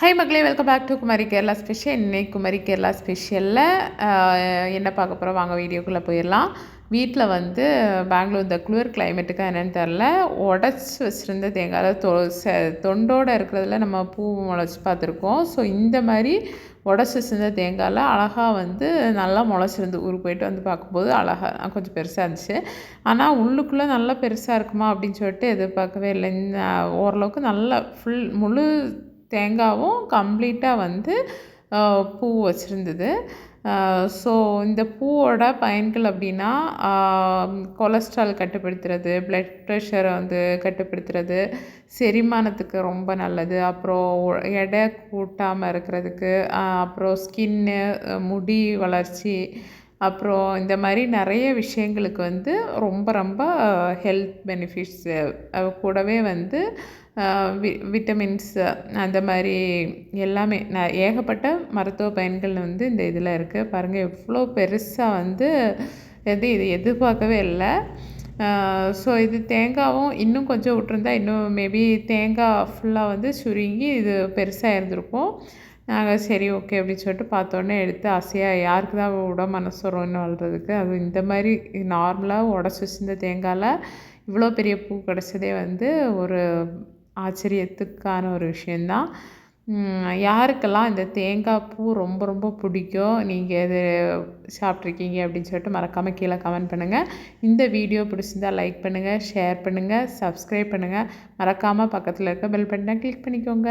High மக்களே welcome back to Kumari Kerala special இன்னைக்கு குமாரி கேரளா ஸ்பெஷலில் என்ன பார்க்க போகிறோம் வாங்க வீடியோக்குள்ளே போயிடலாம். வீட்டில் வந்து பெங்களூர் இந்த குளிர் கிளைமேட்டுக்கு என்னென்னு தெரில உடச்சி வச்சுருந்த தேங்காய் அதாவது தொ ச தொண்டோடு இருக்கிறதுல நம்ம பூ முளைச்சி பார்த்துருக்கோம். ஸோ இந்த மாதிரி உடச்சி வச்சுருந்த தேங்காயில் அழகாக வந்து நல்லா முளைச்சிருந்து ஊருக்கு போயிட்டு வந்து பார்க்கும்போது அழகாக கொஞ்சம் பெருசாக இருந்துச்சு. ஆனால் உள்ளுக்குள்ளே நல்லா பெருசாக இருக்குமா அப்படின்னு சொல்லிட்டு எதிர்பார்க்கவே இல்லை. ஓரளவுக்கு நல்லா ஃபுல் முழு தேங்காவும் கம்ப்ளீட்டாக வந்து பூ வச்சுருந்தது. ஸோ இந்த பூவோட பயன்கள் அப்படின்னா கொலஸ்ட்ரால் கட்டுப்படுத்துறது ப்ளட் ப்ரெஷரை வந்து கட்டுப்படுத்துறது செரிமானத்துக்கு ரொம்ப நல்லது. அப்புறம் எடை கூட்டாமல் இருக்கிறதுக்கு அப்புறம் ஸ்கின்னு முடி வளர்ச்சி அப்புறம் இந்த மாதிரி நிறைய விஷயங்களுக்கு வந்து ரொம்ப ரொம்ப ஹெல்த் பெனிஃபிட்ஸ் கூடவே வந்து வி விட்டமின்ஸ் அந்த மாதிரி எல்லாமே நான் ஏகப்பட்ட மருத்துவ பயன்கள் வந்து இந்த இதில் இருக்குது பாருங்கள் எவ்வளோ பெருசாக வந்து எது இது எதிர்பார்க்கவே இல்லை. ஸோ இது தேங்காவும் இன்னும் கொஞ்சம் விட்ருந்தா இன்னும் மேபி தேங்காய் ஃபுல்லாக வந்து சுருங்கி இது பெருசாக இருந்திருக்கும் நாங்கள் சரி ஓகே அப்படின்னு சொல்லிட்டு பார்த்தோன்னே எடுத்து ஆசையாக யாருக்கு தான் விட மனசு வரும் இன்னும் வளர்கிறதுக்கு அது இந்த மாதிரி நார்மலாக உடச்சி வச்சிருந்த தேங்காயில் இவ்வளோ பெரிய பூ கிடச்சதே வந்து ஒரு ஆச்சரியத்துக்கான ஒரு விஷயந்தான் யாருக்கெல்லாம் இந்த தேங்காய் பூ ரொம்ப ரொம்ப பிடிக்கும் நீங்கள் இது சாப்பிட்ருக்கீங்க அப்படின்னு சொல்லிட்டு மறக்காமல் கீழே கமெண்ட் பண்ணுங்கள் இந்த வீடியோ பிடிச்சிருந்தால் லைக் பண்ணுங்கள் ஷேர் பண்ணுங்கள் சப்ஸ்கிரைப் பண்ணுங்கள் மறக்காமல் பக்கத்தில் இருக்க பெல் பட்டனை கிளிக் பண்ணிக்கோங்க.